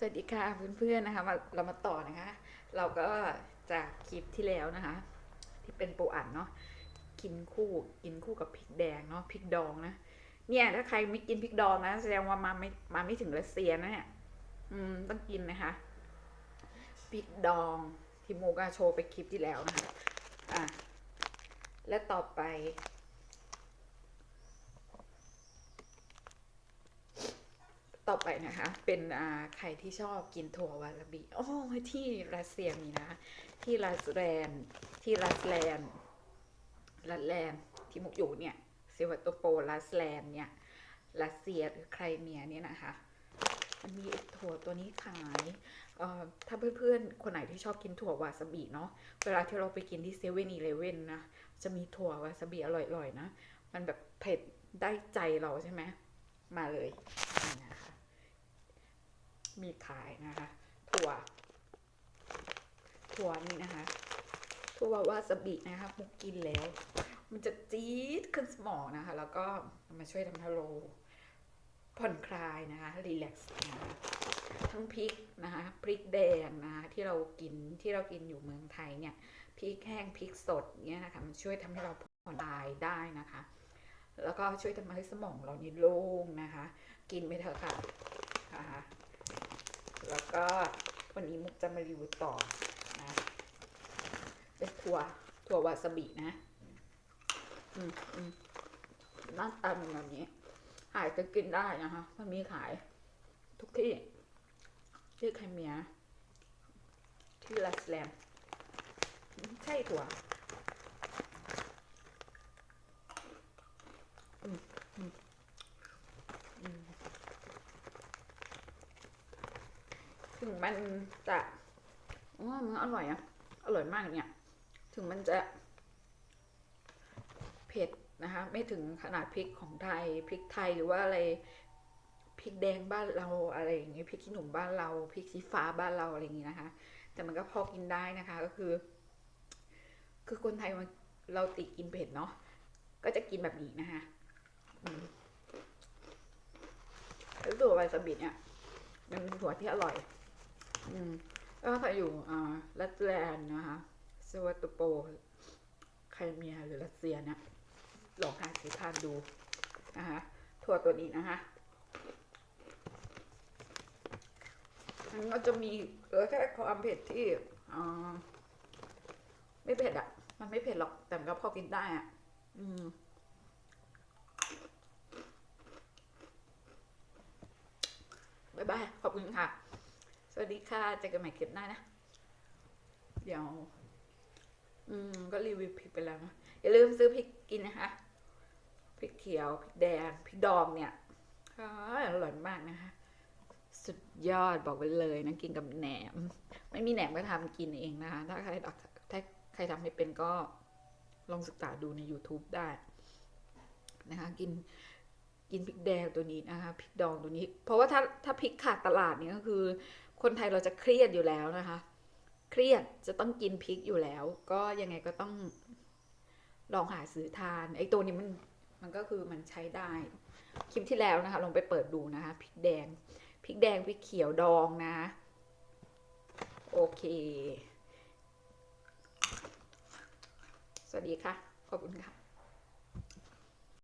สวัสดีค่ะเพื่อนๆนะคะมาเรามาต่อนะคะ เราก็จากคลิปที่แล้วนะคะ ที่เป็นปูอัดเนาะกินคู่กินคู่กับพริกแดงเนาะพริกดองนะเนี่ยถ้าใครไม่กินพริกดองนะแสดงว่ามาไม่มาไม่ถึงรัสเซียนะเนี่ยอืมต้องกินนะคะพริกดองที่โมกาโชว์ไปคลิปที่แล้วนะคะอะและต่อไป ต่อไปนะคะ เป็นใครที่ชอบกินถั่ววาซาบิโอ้ที่รัสเซียมีนะ ที่รัสแลนที่รัสแลนรัสแลนที่มุกอยู่เนี่ยเซวัตโตโปรัสแลนเนี่ยรัสเซียหรือใครเมียเนี่ยนะคะมันมีถั่วตัวนี้ขายเอ่อถ้าเพื่อนๆ คนไหนที่ชอบกินถั่ววาซาบิเนาะ เวลาที่เราไปกินที่เซเว่นอีเลเว่นนะ จะมีถั่ววาซาบิอร่อยๆนะ มันแบบเผ็ดได้ใจเราใช่ไหม มาเลยนี่นะคะ มีขายนะคะ ถั่ว ถั่วนี่นะคะ ถั่ววาซาบินะคะมุกกินแล้ว มันจะจี๊ดขึ้นสมองนะคะ แล้วก็มาช่วยทำให้เราผ่อนคลายนะคะรีแลกซ์นะคะทั้งพริกนะคะพริกแดงนะคะที่เรากินที่เรากินอยู่เมืองไทยเนี่ยพริกแห้งพริกสดเนี่ยนะคะมันช่วยทำให้เราผ่อนคลายได้นะคะ แล้วก็ช่วยทำให้สมองเรานี่โล่งนะคะ กินไปเถอะค่ะนะคะ แล้วก็วันนี้มุกจะมารีวิวต่อนะเป็นถั่วถั่ววาซาบินะ อืมอืมหน้าตาเป็นแบบนี้ หายจะกินได้นะคะมันมีขาย ทุกที่ ที่ไครเมียที่ลัสแลม ใช่ถั่วอืมอืมอืม ถึงมันจะอ๋อมันอร่อยอะอร่อยมากเนี่ย ถึงมันจะ เผ็ดนะคะ ไม่ถึงขนาดพริกของไทย พริกไทยหรือว่าอะไรพริกแดงบ้านเราอะไรอย่างเงี้ยพริกขี้หนุ่มบ้านเราพริกชี้ฟ้าบ้านเราอะไรอย่างงี้นะคะ แต่มันก็พอกินได้นะคะก็คือ คือคนไทยมันเราติกินเผ็ดเนาะก็จะกินแบบนี้นะคะแล้วตัววาซาบิเนี่ยมันเป็นถั่วที่อร่อย อืมแล้วถ้าอยู่อ่ารัสแลนด์นะคะสวัตโปไครเมียหรือรัสเซียเนี่ยลองหาซื้อทานดูนะคะถั่วตัวนี้นะคะมันก็จะมีเออแค่ความเผ็ดที่อ่าไม่เผ็ดอะมันไม่เผ็ดหรอก แต่ก็พอกินได้อะอืมบายบาย ขอบคุณค่ะ วัสดีค่ะเจอกันใหม่คลิปหน้านะ เดี๋ยว อืม ก็รีวิวพริกไปแล้วอย่าลืมซื้อพริกกินนะคะ พริกเขียว พริกแดง พริกดองเนี่ยออร่อยมากนะคะ สุดยอดบอกไว้เลยนะกินกับแหนม ไม่มีแหนมก็ทำกินเองนะคะ ถ้าใครถ้าใครทำไม่เป็นก็ลองศึกษาดูใน YouTube ได้นะคะ กิน กินพริกแดงตัวนี้นะคะพริกดองตัวนี้ เพราะว่าถ้าถ้าพริกขาดตลาดเนี่ยก็คือ คนไทยเราจะเครียดอยู่แล้วนะคะ เครียดจะต้องกินพริกอยู่แล้ว ก็ยังไงก็ต้องลองหาซื้อทานไอ้ตัวนี้มันมันก็คือมันใช้ได้คลิปที่แล้วนะคะลองไปเปิดดูนะคะพริกแดงพริกแดงพริกเขียวดองนะ โอเค สวัสดีค่ะ ขอบคุณค่ะ